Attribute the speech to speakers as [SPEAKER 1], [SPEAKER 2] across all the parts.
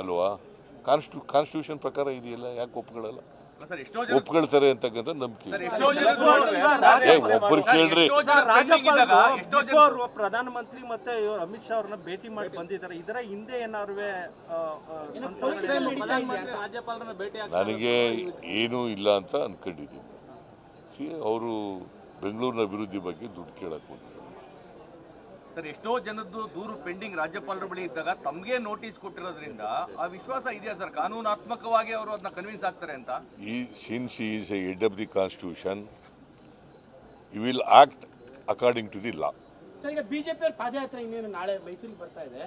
[SPEAKER 1] ಅಲ್ವಾ? ಕಾನ್ಸ್ಟಿಟ್ಯೂ ಕಾನ್ಸ್ಟಿಟ್ಯೂಷನ್ ಪ್ರಕಾರ ಇದೆಯಲ್ಲ? ಯಾಕೆ ಒಪ್ಕೊಳ್ಳಲ್ಲ
[SPEAKER 2] ಸರ್ ಎಷ್ಟೋ ಜನ
[SPEAKER 1] ಒಪ್ಕೊಳ್ತಾರೆ ಅಂತಕ್ಕಂಥ ನಂಬಿಕೆ ಇದೆ.
[SPEAKER 2] ಎಷ್ಟೋ ಜನ
[SPEAKER 1] ಏ ಒಬ್ಬರು ಕೇಳ್ರಿ.
[SPEAKER 3] ಪ್ರಧಾನಮಂತ್ರಿ ಮತ್ತೆ ಇವ್ರು ಅಮಿತ್ ಶಾ ಅವ್ರನ್ನ ಭೇಟಿ ಮಾಡಿ ಬಂದಿದ್ದಾರೆ. ಇದರ ಹಿಂದೆ ಏನಾರು
[SPEAKER 4] ರಾಜ್ಯಪಾಲರನ್ನ ಭೇಟಿ
[SPEAKER 1] ನನಗೆ ಏನೂ ಇಲ್ಲ ಅಂತ ಅನ್ಕೊಂಡಿದ್ದೀನಿ. ಸಿ ಅವರು ಬೆಂಗಳೂರಿನ ಅಭಿವೃದ್ಧಿ ಬಗ್ಗೆ ದುಡ್ಡು ಕೇಳಕ್ಕೆ ಹೋಗಿದ್ದಾರೆ
[SPEAKER 2] ಸರ್ ಎಷ್ಟೋ ಜನದ್ದು ದೂರು ಪೆಂಡಿಂಗ್ ರಾಜ್ಯಪಾಲರ ಬಳಿ ಇದ್ದಾಗ ತಮಗೆ ನೋಟಿಸ್ ಕೊಟ್ಟಿರೋದ್ರಿಂದ ಆ ವಿಶ್ವಾಸ ಇದೆಯಾ ಸರ್? ಕಾನೂನಾತ್ಮಕವಾಗಿ ಅವರು ಅದನ್ನ ಕನ್ವಿನ್ಸ್ ಆಗ್ತಾರೆ ಅಂತ.
[SPEAKER 1] ಈ since is a head of the constitution you will act according to the law
[SPEAKER 4] sir ಈಗ ಬಿಜೆಪಿ ಅವರು ಪಾದಯಾತ್ರೆ ಇನ್ನೇನು ನಾಳೆ ಮೈಸೂರಿಗೆ ಬರ್ತಾ ಇದೆ.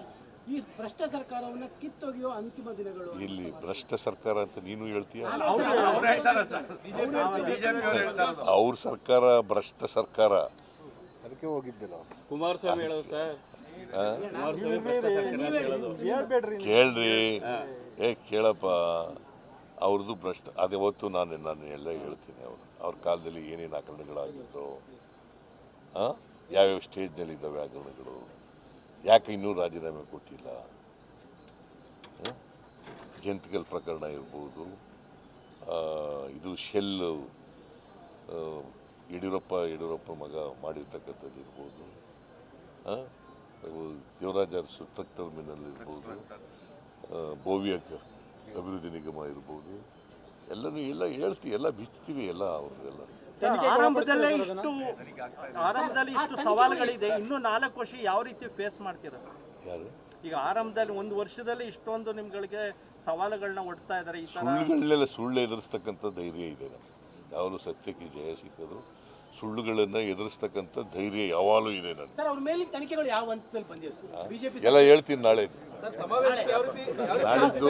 [SPEAKER 4] ಈ ಭ್ರಷ್ಟ ಸರ್ಕಾರವನ್ನ ಕಿತ್ತೊಗೆಯೋ ಅಂತಿಮ ದಿನಗಳು
[SPEAKER 1] ಇಲ್ಲಿ ಭ್ರಷ್ಟ ಸರ್ಕಾರ ಅಂತ ನೀನು ಹೇಳ್ತೀಯ?
[SPEAKER 2] ಅವ್ರ ಸರ್ಕಾರ ಭ್ರಷ್ಟ ಬಿಜೆಪಿ
[SPEAKER 1] ಭ್ರಷ್ಟ ಸರ್ಕಾರ
[SPEAKER 3] ಕುಮಾರಸ್ವಾಮಿ ಹೇಳೋದು ಸರ್.
[SPEAKER 1] ಕೇಳ್ರಿ. ಏ ಕೇಳಪ್ಪ. ಅವ್ರದ್ದು ಭ್ರಷ್ಟ ಅದೇ ಹೊತ್ತು ನಾನು ನಾನು ಎಲ್ಲ ಹೇಳ್ತೀನಿ ಅವರು. ಅವ್ರ ಕಾಲದಲ್ಲಿ ಏನೇನು ಹಗರಣಗಳಾಗಿತ್ತು ಆ? ಯಾವ್ಯಾವ ಸ್ಟೇಜ್ನಲ್ಲಿ ಇದ್ದಾವೆ ಹಗರಣಗಳು ಯಾಕೆ ಇನ್ನೂ ರಾಜೀನಾಮೆ ಕೊಟ್ಟಿಲ್ಲ? ಜಂತಿಕಲ್ ಪ್ರಕರಣ ಇರ್ಬೋದು. ಆ, ಇದು ಶೆಲ್ಲು ಆ, ಯಡಿಯೂರಪ್ಪ ಯಡಿಯೂರಪ್ಪ ಮಗ ಮಾಡಿರ್ತಕ್ಕಂಥದ್ದು ಇರ್ಬೋದು. ದೇವರಾಜ ಅರಸು ಟ್ರಕ್ ಟರ್ಮಿನಲ್ ಇರ್ಬೋದು. ಅಭಿವೃದ್ಧಿ ನಿಗಮ ಇರ್ಬೋದು. ಎಲ್ಲನೂ ಎಲ್ಲ ಹೇಳ್ತೀವಿ ಎಲ್ಲ ಬಿಚ್ತೀವಿ ಎಲ್ಲ ಅವ್ರದ್ದೆಲ್ಲ
[SPEAKER 3] ಆರಂಭದಲ್ಲೇ ಇಷ್ಟು ಆರಂಭದಲ್ಲಿ ಇಷ್ಟು ಸವಾಲುಗಳಿದೆ. ಇನ್ನು ನಾಲ್ಕು ವರ್ಷ ಯಾವ ರೀತಿ ಫೇಸ್ ಮಾಡ್ತೀರಾ ಸರ್?
[SPEAKER 1] ಯಾರು?
[SPEAKER 3] ಈಗ ಆರಂಭದಲ್ಲಿ ಒಂದು ವರ್ಷದಲ್ಲಿ ಇಷ್ಟೊಂದು ನಿಮ್ಗಳಿಗೆ ಸವಾಲುಗಳನ್ನ ಒಡ್ತಾ ಇದ್ದಾರೆ ಈ ತರ.
[SPEAKER 1] ಸುಳ್ಳುಗಳನ್ನೆಲ್ಲ ಸುಳ್ಳು ಎದುರಿಸ್ತಕ್ಕಂಥ ಧೈರ್ಯ ಇದೆ ನಮ್ಗೆ. ಯಾವಾಗಲೂ ಸತ್ಯಕ್ಕೆ ಜಯ ಸಿಕ್ಕದು? ಸುಳ್ಳುಗಳನ್ನು ಎದುರಿಸ್ತಕ್ಕಂಥ ಧೈರ್ಯ ಯಾವಾಗಲೂ ಇದೆ ನನಗೆ.
[SPEAKER 4] ಸರ್ ಅವ್ರ ಮೇಲಿನ ತನಿಖೆಗಳು ಯಾವ ಹಂತದಲ್ಲಿ ಬಂದಿವೆ ಸರ್? ಬಿಜೆಪಿ
[SPEAKER 1] ಎಲ್ಲ ಹೇಳ್ತೀನಿ ನಾಳೆ. ನಾಳಿದ್ದು